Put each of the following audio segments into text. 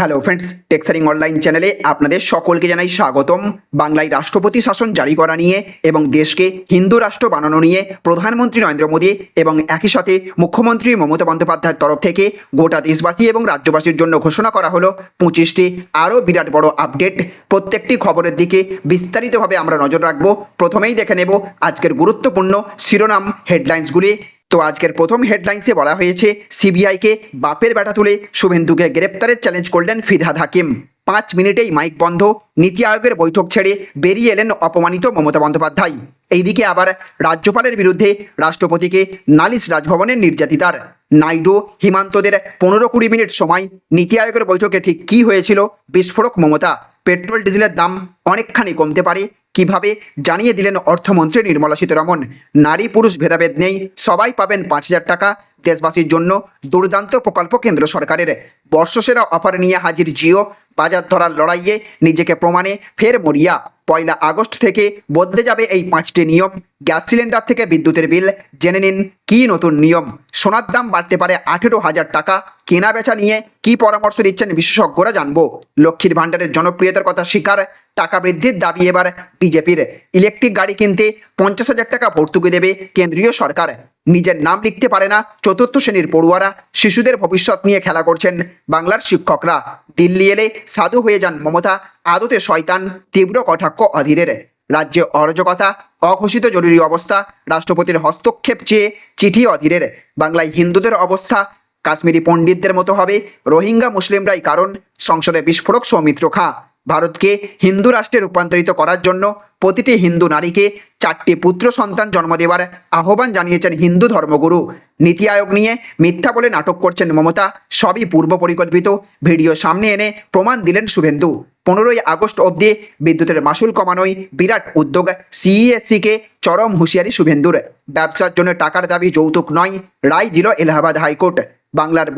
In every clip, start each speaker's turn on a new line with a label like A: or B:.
A: Hello friends টেক্সারিং online চ্যানেলে আপনাদের সকলকে জানাই স্বাগতম। বাংলায় রাষ্ট্রপতি শাসন জারি করা নিয়ে এবং দেশকে হিন্দু রাষ্ট্র বানানো নিয়ে প্রধানমন্ত্রী নরেন্দ্র মোদী এবং একই সাথে মুখ্যমন্ত্রী মমতা বন্দ্যোপাধ্যায়ের তরফ থেকে গোটা দেশবাসী এবং রাজ্যবাসীর জন্য ঘোষণা করা হলো পঁচিশটি আরও বিরাট বড় আপডেট। প্রত্যেকটি খবরের দিকে বিস্তারিতভাবে আমরা নজর রাখব। প্রথমেই দেখে নেব আজকের গুরুত্বপূর্ণ শিরোনাম হেডলাইন্সগুলি তো আজকের প্রথম হেডলাইন্সে বলা হয়েছে সিবিআইকে বাপের ব্যাটা তুলে শুভেন্দুকে গ্রেপ্তারের চ্যালেঞ্জ করলেন ফিরহাদ হাকিম। পাঁচ মিনিটেই মাইক বন্ধ, নীতি আয়োগের বৈঠক ছেড়ে বেরিয়ে এলেন অপমানিত মমতা বন্দ্যোপাধ্যায়। এইদিকে আবার রাজ্যপালের বিরুদ্ধে রাষ্ট্রপতিকে নালিশ রাজভবনের নির্যাতিতার। নাইডু, হিমান্তদের পনেরো কুড়ি মিনিট সময়, নীতি আয়োগের বৈঠকে ঠিক কী হয়েছিল? বিস্ফোরক মমতা। পেট্রোল, ডিজেলের দাম অনেকখানি কমতে পারে। কীভাবে? জানিয়ে দিলেন অর্থমন্ত্রী নির্মলা সীতারমন। নারী পুরুষ ভেদাভেদ নেই, সবাই পাবেন পাঁচ হাজার টাকা। দেশবাসীর জন্য দুর্দান্ত প্রকল্প কেন্দ্র সরকারের। বর্ষসেরা অফার নিয়ে হাজির জিও বাজার ধরার লড়াইয়ে নিজেকে প্রমাণে ফের মরিয়া। পয়লা আগস্ট থেকে বদলে যাবে এই পাঁচটি নিয়ম। গ্যাস সিলিন্ডার থেকে বিদ্যুতের বিল। জেনে নিন কী নতুন নিয়ম? সোনার দাম বাড়তে পারে আঠেরো হাজার টাকা। কেনা বেচা নিয়ে কী পরামর্শ দিচ্ছেন বিশেষজ্ঞরা জানব। লক্ষ্মীর ভাণ্ডারের জনপ্রিয়তার কথা স্বীকার টাকা বৃদ্ধির দাবি এবার বিজেপির। ইলেকট্রিক গাড়ি কিনতে পঞ্চাশ হাজার টাকা ভর্তুকি দেবে কেন্দ্রীয় সরকার। নিজের নাম লিখতে পারে না চতুর্থ শ্রেণির পড়ুয়ারা। শিশুদের ভবিষ্যৎ নিয়ে খেলা করছেন বাংলার শিক্ষকরা। দিল্লি এলে সাধু হয়ে যান মমতা, আদতে শয়তান, তীব্র কটাক্ষ অধীরের। রাজ্যে অরাজকতা, অঘোষিত জরুরি অবস্থা, রাষ্ট্রপতির হস্তক্ষেপ চেয়ে চিঠি অধীরের। বাংলায় হিন্দুদের অবস্থা, কাশ্মীরি পণ্ডিতদের মতো হবে, রোহিঙ্গা মুসলিমরাই কারণ, সংসদে বিস্ফোরক সৌমিত্র খাঁ। ভারতকে হিন্দু রাষ্ট্রে রূপান্তরিত করার জন্য প্রতিটি হিন্দু নারীকে চারটি পুত্র সন্তান জন্ম দেওয়ার আহ্বান জানিয়েছেন হিন্দু ধর্মগুরু। নীতি আয়োগ নিয়ে মিথ্যা বলে নাটক করছেন মমতা, সবই পূর্ব পরিকল্পিত। ভিডিও সামনে এনে প্রমাণ দিলেন শুভেন্দু। পনেরোই আগস্ট অবধি বিদ্যুতের মাসুল কমানোই বিরাট উদ্যোগ সিইএসসিকে চরম হুঁশিয়ারি শুভেন্দুর। ব্যবসার জন্য টাকার দাবি যৌতুক নয়, রায় দিল এলাহাবাদ হাইকোর্ট। বাংলার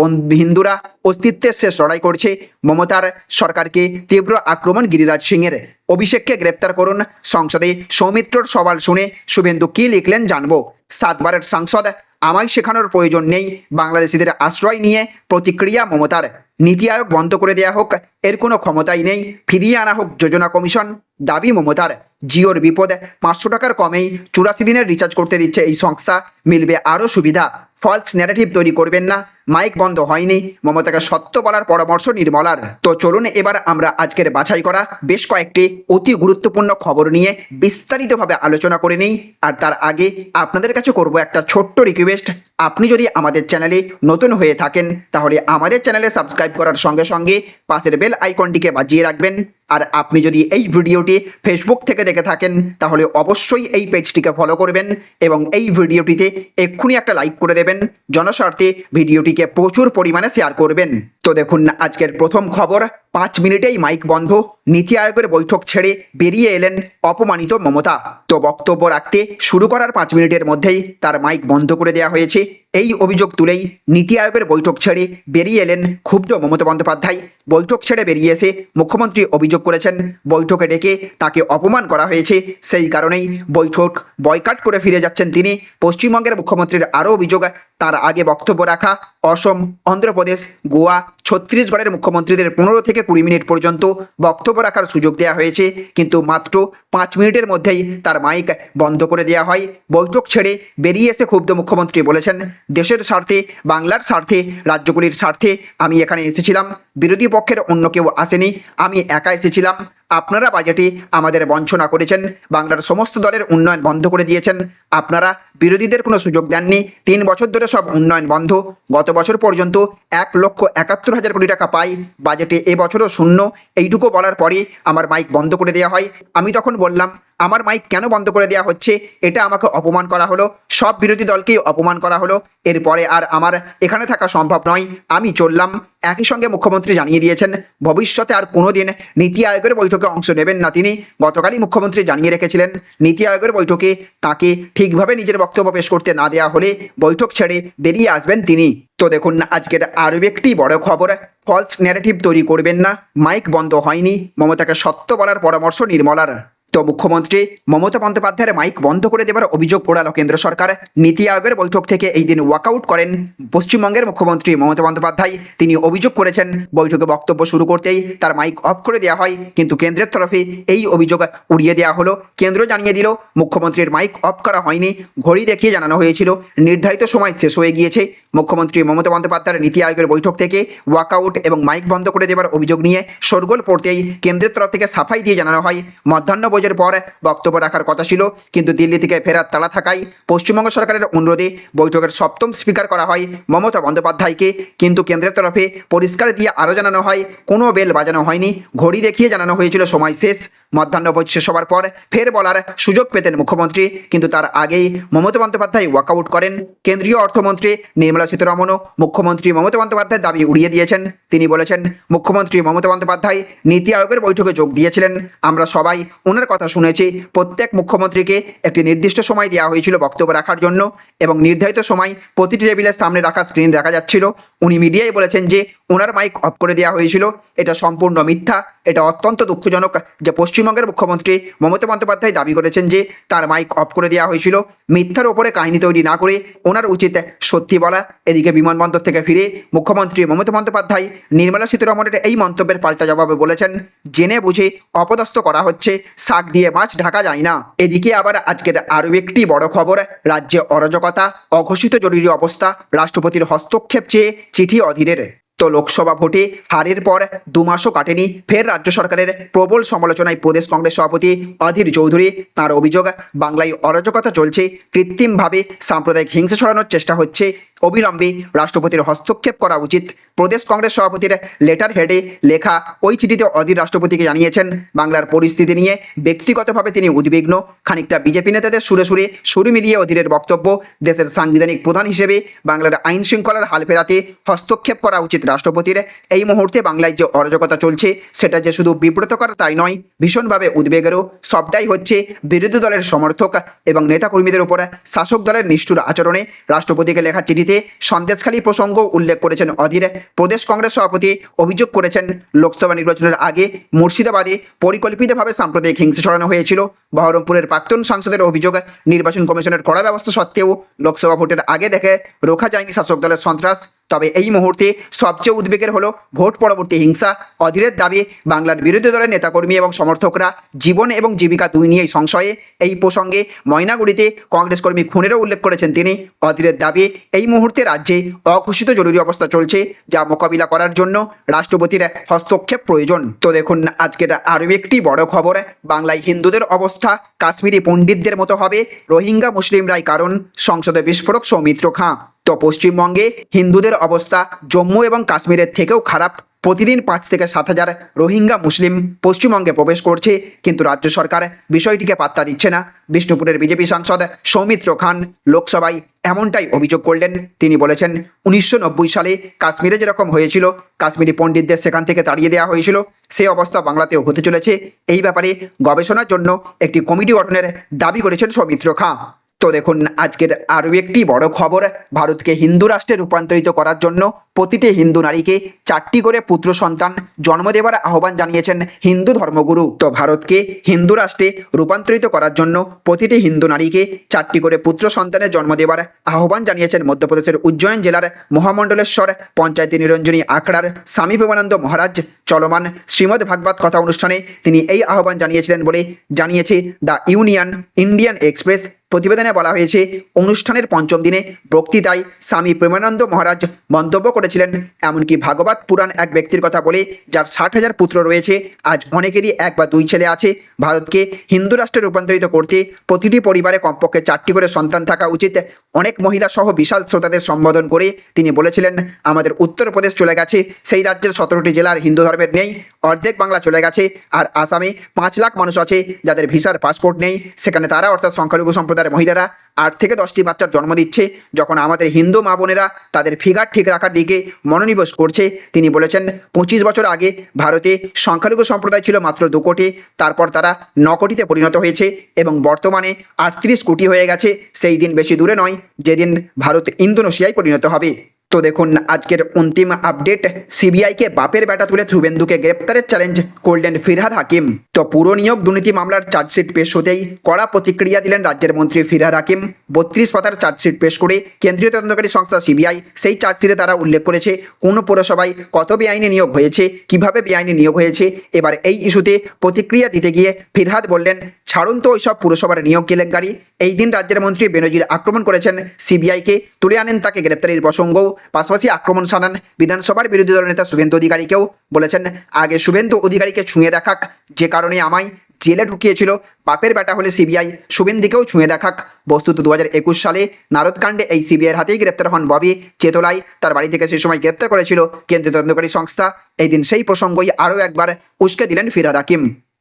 A: হিন্দুরা অস্তিত্বের শেষ লড়াই করছে। মমতার সরকারকে তীব্র আক্রমণ গিরিরাজ সিংয়ের। অভিষেককে গ্রেপ্তার করুন সংসদে। সৌমিত্রর সওয়াল শুনে শুভেন্দু কি লিখলেন জানব। সাতবারের সাংসদ, আমায় শেখানোর প্রয়োজন নেই। বাংলাদেশিদের আশ্রয় নিয়ে প্রতিক্রিয়া মমতার। নীতি আয়োগ বন্ধ করে দেয়া হোক, এর কোনো ক্ষমতাই নেই। ফিরিয়ে আনা হোক যোজনা কমিশন। দাবি মমতার। জিওর বিপদ পাঁচশো টাকার কমেই চুরাশি দিনের রিচার্জ করতে দিচ্ছে এই সংস্থা। মিলবে আরও সুবিধা। ফলস ন্যারেটিভ তৈরি করবেন না। মাইক বন্ধ হয়নি। মমতাকে সত্য বলার পরামর্শ নির্মলার। তো চলুন এবার আমরা আজকের বাছাই করা বেশ কয়েকটি অতি গুরুত্বপূর্ণ খবর নিয়ে বিস্তারিতভাবে আলোচনা করে নিই। আর তার আগে আপনাদের কাছে করব একটা ছোট্ট রিকোয়েস্ট আপনি যদি আমাদের চ্যানেলে নতুন হয়ে থাকেন, তাহলে আমাদের চ্যানেলে সাবস্ক্রাইব করার সঙ্গে সঙ্গে পাশের বেল আইকনটিকে বাজিয়ে রাখবেন। আর আপনি যদি এই ভিডিওটি ফেসবুক থেকে দেখে থাকেন, তাহলে অবশ্যই এই পেজটিকে ফলো করবেন এবং এই ভিডিওটিতে এক্ষুনি একটা লাইক করে দেবেন। জনস্বার্থে ভিডিওটিকে প্রচুর পরিমাণে শেয়ার করবেন। তো দেখুন, আজকের প্রথম খবর পাঁচ মিনিটেই মাইক বন্ধ। নীতি আয়োগের বৈঠক ছেড়ে বেরিয়ে এলেন অপমানিত মমতা। তো বক্তব্য রাখতে শুরু করার পাঁচ মিনিটের মধ্যেই তার মাইক বন্ধ করে দেওয়া হয়েছে। এই অভিযোগ তুলেই নীতি আয়োগের বৈঠক ছেড়ে বেরিয়ে এলেন ক্ষুব্ধ মমতা বন্দ্যোপাধ্যায়। বৈঠক ছেড়ে বেরিয়ে এসে মুখ্যমন্ত্রী অভিযোগ করেছেন, বৈঠকে ডেকে তাকে অপমান করা হয়েছে। সেই কারণেই বৈঠক বয়কাট করে ফিরে যাচ্ছেন তিনি। পশ্চিমবঙ্গের মুখ্যমন্ত্রীর আরও অভিযোগ, তার আগে বক্তব্য রাখা অসম, অন্ধ্রপ্রদেশ, গোয়া, ছত্তিশগড়ের মুখ্যমন্ত্রীদের পনেরো থেকে কুড়ি মিনিট পর্যন্ত বক্তব্য রাখার সুযোগ দেওয়া হয়েছে। কিন্তু মাত্র পাঁচ মিনিটের মধ্যেই তার মাইক বন্ধ করে দেওয়া হয়। বৈঠক ছেড়ে বেরিয়ে এসে ক্ষুব্ধ মুখ্যমন্ত্রী বলেছেন, দেশের স্বার্থে, বাংলার স্বার্থে, রাজ্যগুলির স্বার্থে আমি এখানে এসেছিলাম। বিরোধী পক্ষের অন্য কেউ আসেনি, আমি একা এসেছিলাম। আপনারা বাজেটে আমাদের বঞ্চনা করেছেন, বাংলার সমস্ত দলের উন্নয়ন বন্ধ করে দিয়েছেন। আপনারা বিরোধীদের কোনো সুযোগ দেননি। তিন বছর ধরে সব উন্নয়ন বন্ধ। গত বছর পর্যন্ত এক লক্ষ একাত্তর হাজার কোটি টাকা পাই। বাজেটে এবছরও শূন্য। এইটুকু বলার পরে আমার মাইক বন্ধ করে দেওয়া হয়। আমি তখন বললাম আমার মাইক কেন বন্ধ করে দেওয়া হচ্ছে? এটা আমাকে অপমান করা হলো। সব বিরোধী দলকেই অপমান করা হলো। এরপরে আর আমার এখানে থাকা সম্ভব নয়। আমি চললাম। একই সঙ্গে মুখ্যমন্ত্রী জানিয়ে দিয়েছেন, ভবিষ্যতে আর কোনোদিন নীতি আয়োগের বৈঠকে অংশ নেবেন না তিনি। গতকালই মুখ্যমন্ত্রী জানিয়ে রেখেছিলেন, নীতি আয়োগের বৈঠকে তাকে ঠিকভাবে নিজের বক্তব্য পেশ করতে না দেওয়া হলে বৈঠক ছেড়ে বেরিয়ে আসবেন তিনি। তো দেখুন, আজকের আরও একটি বড় খবর। ফলস ন্যারেটিভ তৈরি করবেন না। মাইক বন্ধ হয়নি। মমতাকে সত্য বলার পরামর্শ নির্মলার। তো মুখ্যমন্ত্রী মমতা বন্দ্যোপাধ্যায়ের মাইক বন্ধ করে দেবার অভিযোগ ওড়ালো কেন্দ্র সরকার। নীতি আয়োগের বৈঠক থেকে এই দিন ওয়াকআউট করেন পশ্চিমবঙ্গের মুখ্যমন্ত্রী মমতা বন্দ্যোপাধ্যায়। তিনি অভিযোগ করেছেন, বৈঠকে বক্তব্য শুরু করতেই তার মাইক অফ করে দেওয়া হয়, কিন্তু কেন্দ্রের তরফে এই অভিযোগ উড়িয়ে দেওয়া হলো। কেন্দ্র জানিয়ে দিল, মুখ্যমন্ত্রীর মাইক অফ করা হয়নি। ঘড়ি দেখিয়ে জানানো হয়েছিল, নির্ধারিত সময় শেষ হয়ে গিয়েছে। মুখ্যমন্ত্রী মমতা বন্দ্যোপাধ্যায়ের নীতি আয়োগের বৈঠক থেকে ওয়াকআউট এবং মাইক বন্ধ করে দেওয়ার অভিযোগ নিয়ে শোরগোল পড়তেই কেন্দ্রের তরফ থেকে সাফাই দিয়ে জানানো হয়। মধ্যাহ্নভোজের পর বক্তব্য রাখার কথা ছিল, কিন্তু দিল্লি থেকে ফেরার তাড়া থাকায় পশ্চিমবঙ্গ সরকারের অনুরোধে বৈঠকের সপ্তম স্পিকার করা হয় মমতা বন্দ্যোপাধ্যায়কে। কিন্তু কেন্দ্রের তরফে পরিষ্কার দিয়ে আরও জানানো হয়, কোনো বেল বাজানো হয়নি। ঘড়ি দেখিয়ে জানানো হয়েছিল সময় শেষ। মধ্যাহ্নভোজ শেষ হওয়ার পর ফের বলার সুযোগ পেতেন মুখ্যমন্ত্রী। কিন্তু তার আগেই মমতা বন্দ্যোপাধ্যায় ওয়াকআউট করেন। কেন্দ্রীয় অর্থমন্ত্রী নির্মলা সীতারমণও মুখ্যমন্ত্রী মমতা বন্দ্যোপাধ্যায়ের দাবি উড়িয়ে দিয়েছেন। তিনি বলেছেন, মুখ্যমন্ত্রী মমতা বন্দ্যোপাধ্যায় নীতি আয়োগের বৈঠকে যোগ দিয়েছিলেন। আমরা সবাই ওনার কথা শুনেছি। প্রত্যেক মুখ্যমন্ত্রীকে একটি নির্দিষ্ট সময় দেওয়া হয়েছিল বক্তব্য রাখার জন্য এবং নির্ধারিত সময় প্রতিটি টেবিলের সামনে রাখা স্ক্রিন দেখা যাচ্ছিল। উনি মিডিয়ায় বলেছেন যে ওনার মাইক অফ করে দেওয়া হয়েছিল। এটা সম্পূর্ণ মিথ্যা। এটা অত্যন্ত দুঃখজনক যে পশ্চিমবঙ্গের মুখ্যমন্ত্রী মমতা বন্দ্যোপাধ্যায় দাবি করেছেন যে তার মাইক অফ করে দেওয়া হয়েছিল। মিথ্যার ওপরে কাহিনী তৈরি না করে ওনার উচিত সত্যি বলা। এদিকে বিমানবন্দর থেকে ফিরে মুখ্যমন্ত্রী মমতা বন্দ্যোপাধ্যায় নির্মলা সীতারমণের এই মন্তব্যের পাল্টা জবাবে বলেছেন, জেনে বুঝে অপদস্থ করা হচ্ছে, শাক দিয়ে মাছ ঢাকা যায় না। এদিকে আবার আজকের আরও একটি বড় খবর, রাজ্যে অরাজকতা, অঘোষিত জরুরি অবস্থা, রাষ্ট্রপতির হস্তক্ষেপ চেয়ে চিঠি অধীরের। তো লোকসভা ভোটে হারের পর দু মাসও কাটেনি। ফের রাজ্য সরকারের প্রবল সমালোচনায় প্রদেশ কংগ্রেস সভাপতি অধীর চৌধুরী তার অভিযোগ, বাংলায় অরাজকতা চলছে, কৃত্রিমভাবে সাম্প্রদায়িক হিংসা ছড়ানোর চেষ্টা হচ্ছে অবিলম্বে রাষ্ট্রপতির হস্তক্ষেপ করা উচিত। প্রদেশ কংগ্রেস সভাপতির লেটার হেডে লেখা ওই চিঠিতে অধীর রাষ্ট্রপতিকে জানিয়েছেন, বাংলার পরিস্থিতি নিয়ে ব্যক্তিগতভাবে তিনি উদ্বিগ্ন। খানিকটা বিজেপি নেতাদের সুরে সুরে সুর মিলিয়ে অধীরের বক্তব্য, দেশের সাংবিধানিক প্রধান হিসেবে বাংলার আইন শৃঙ্খলার হাল ফেরাতে হস্তক্ষেপ করা উচিত রাষ্ট্রপতির। এই মুহূর্তে বাংলায় যে অরাজকতা চলছে, সেটা যে শুধু বিব্রতকর তাই নয়, ভীষণভাবে উদ্বেগেরও সবটাই হচ্ছে বিরোধী দলের সমর্থক এবং নেতাকর্মীদের উপর শাসক দলের নিষ্ঠুর আচরণে। রাষ্ট্রপতিকে লেখা চিঠিতে সন্দেশখালী প্রসঙ্গ উল্লেখ করেছেন অধীর। প্রদেশ কংগ্রেস সভাপতি অভিযোগ করেছেন, লোকসভা নির্বাচনের আগে মুর্শিদাবাদে পরিকল্পিতভাবে সাম্প্রদায়িক হিংসা ছড়ানো হয়েছিল। বহরমপুরের প্রাক্তন সাংসদের অভিযোগ, নির্বাচন কমিশনের কড়া ব্যবস্থা সত্ত্বেও লোকসভা ভোটের আগে দেখে রোখা যায়নি শাসক দলের সন্ত্রাস। তবে এই মুহূর্তে সবচেয়ে উদ্বেগের হলো ভোট পরবর্তী হিংসা। অধীরের দাবি, বাংলার বিরোধী দলের নেতাকর্মী এবং সমর্থকরা জীবন এবং জীবিকা দুই নিয়েই সংশয়ে। এই প্রসঙ্গে ময়নাগুড়িতে কংগ্রেস কর্মী খুনেরও উল্লেখ করেছেন তিনি। অধীরের দাবি, এই মুহূর্তে রাজ্যে অঘোষিত জরুরি অবস্থা চলছে, যা মোকাবিলা করার জন্য রাষ্ট্রপতির হস্তক্ষেপ প্রয়োজন। তো দেখুন, আজকের আরও একটি বড় খবর, বাংলায় হিন্দুদের অবস্থা কাশ্মীরি পণ্ডিতদের মতো হবে। রোহিঙ্গা মুসলিমরাই কারণ, সংসদে বিস্ফোরক সৌমিত্র খাঁ। তো পশ্চিমবঙ্গে হিন্দুদের অবস্থা জম্মু এবং কাশ্মীরের থেকেও খারাপ। প্রতিদিন পাঁচ থেকে সাত হাজার রোহিঙ্গা মুসলিম পশ্চিমবঙ্গে প্রবেশ করছে, কিন্তু রাজ্য সরকার বিষয়টিকে পাত্তা দিচ্ছে না। বিষ্ণুপুরের বিজেপি সাংসদ সৌমিত্র খান লোকসভায় এমনটাই অভিযোগ করলেন। তিনি বলেছেন, উনিশশো নব্বই সালে কাশ্মীরে যেরকম হয়েছিল, কাশ্মীরি পণ্ডিতদের সেখান থেকে তাড়িয়ে দেওয়া হয়েছিল, সে অবস্থা বাংলাতেও হতে চলেছে। এই ব্যাপারে গবেষণার জন্য একটি কমিটি গঠনের দাবি করেছেন সৌমিত্র খাঁ তো দেখুন, আজকের আরও একটি বড় খবর, ভারতকে হিন্দু রাষ্ট্রে রূপান্তরিত করার জন্য প্রতিটি হিন্দু নারীকে চারটি করে পুত্র সন্তান জন্ম দেবার আহ্বান জানিয়েছেন হিন্দু ধর্মগুরু। তো ভারতকে হিন্দু রাষ্ট্রে রূপান্তরিত করার জন্য প্রতিটি হিন্দু নারীকে চারটি করে পুত্র সন্তানের জন্ম দেবার আহ্বান জানিয়েছেন মধ্যপ্রদেশের উজ্জয়ন জেলার মহামণ্ডলেশ্বর, পঞ্চায়েত নিরঞ্জনী আখড়ার স্বামী প্রেমানন্দ মহারাজ চলমান শ্রীমদ্ ভাগবত কথা অনুষ্ঠানে তিনি এই আহ্বান জানিয়েছিলেন বলে জানিয়েছে দ্য ইউনিয়ন ইন্ডিয়ান এক্সপ্রেস। প্রতিবেদনে বলা হয়েছে, অনুষ্ঠানের পঞ্চম দিনে বক্তৃতায় স্বামী প্রেমানন্দ মহারাজ মন্তব্য করেছিলেন। এমনকি ভাগবত পুরাণ এক ব্যক্তির কথা বলে, যার ষাট হাজার পুত্র রয়েছে, আজ অনেকেরই এক বা দুই ছেলে আছে। ভারতকে হিন্দু রাষ্ট্রে রূপান্তরিত করতে প্রতিটি পরিবারে কমপক্ষে চারটি করে সন্তান থাকা উচিত। অনেক মহিলা সহ বিশাল শ্রোতাদের সম্বোধন করে তিনি বলেছিলেন, আমাদের উত্তরপ্রদেশ চলে গেছে, সেই রাজ্যের সতেরোটি জেলার হিন্দু ধর্মের নেই, অর্ধেক বাংলা চলে গেছে, আর আসামে পাঁচ লাখ মানুষ আছে যাদের ভিসার পাসপোর্ট নেই, সেখানে তারা অর্থাৎ সংখ্যালঘু সম্প্রদায়ের মহিলারা আট থেকে দশটি বাচ্চার জন্ম দিচ্ছে। যখন আমাদের হিন্দু মা বোনেরা তাদের ফিগার ঠিক রাখার দিকে মনোনিবেশ করছে, তিনি বলেছেন, পঁচিশ বছর আগে ভারতে সংখ্যালঘু সম্প্রদায় ছিল মাত্র দু কোটি, তারপর তারা ন কোটিতে পরিণত হয়েছে এবং বর্তমানে আটত্রিশ কোটি হয়ে গেছে। সেই দিন বেশি দূরে নয়, যেদিন ভারত ইন্দোনেশিয়ায় পরিণত হবে। তো দেখুন, আজকের অন্তিম আপডেট সিবিআইকে বাপের বেটা তুলে শুভেন্দুকে গ্রেপ্তারের চ্যালেঞ্জ করলেন ফিরহাদ হাকিম তো পুরো নিয়োগ দুর্নীতি মামলার চার্জশিট পেশ হতেই কড়া প্রতিক্রিয়া দিলেন রাজ্যের মন্ত্রী ফিরহাদ হাকিম। বত্রিশ পাতার চার্জশিট পেশ করে কেন্দ্রীয় তদন্তকারী সংস্থা সিবিআই সেই চার্জশিটে তারা উল্লেখ করেছে, কোন পুরসভায় কত বেআইনি নিয়োগ হয়েছে, কীভাবে বেআইনি নিয়োগ হয়েছে। এবার এই ইস্যুতে প্রতিক্রিয়া দিতে গিয়ে ফিরহাদ বললেন, ছাড়ুন তো ওইসব পুরসভার নিয়োগ কেলেঙ্কারি। এই দিন রাজ্যের মন্ত্রী বেনজির আক্রমণ করেছেন সিবিআইকে তুলে আনেন তাকে গ্রেপ্তারির প্রসঙ্গও। পাশাপাশি আক্রমণ শানান বিধানসভার বিরোধী দল নেতা শুভেন্দু অধিকারীকেও বলেছেন, আগে শুভেন্দু অধিকারীকে ছুঁয়ে দেখাক, যে কারণে আমায় জেলে ঢুকিয়েছিল, বাপের বেটা হলে সিবিআই শুভেন্দুকেও ছুঁয়ে দেখাক। বস্তুত দু হাজার একুশ সালে নারদকাণ্ডে এই সিবিআইয়ের হাতেই গ্রেপ্তার হন ববি চেতলাই। তার বাড়ি থেকে সেই সময় গ্রেপ্তার করেছিল কেন্দ্রীয় তদন্তকারী সংস্থা। এই দিন সেই প্রসঙ্গই আরও একবার উস্কে দিলেন ফিরাদ হাকিম।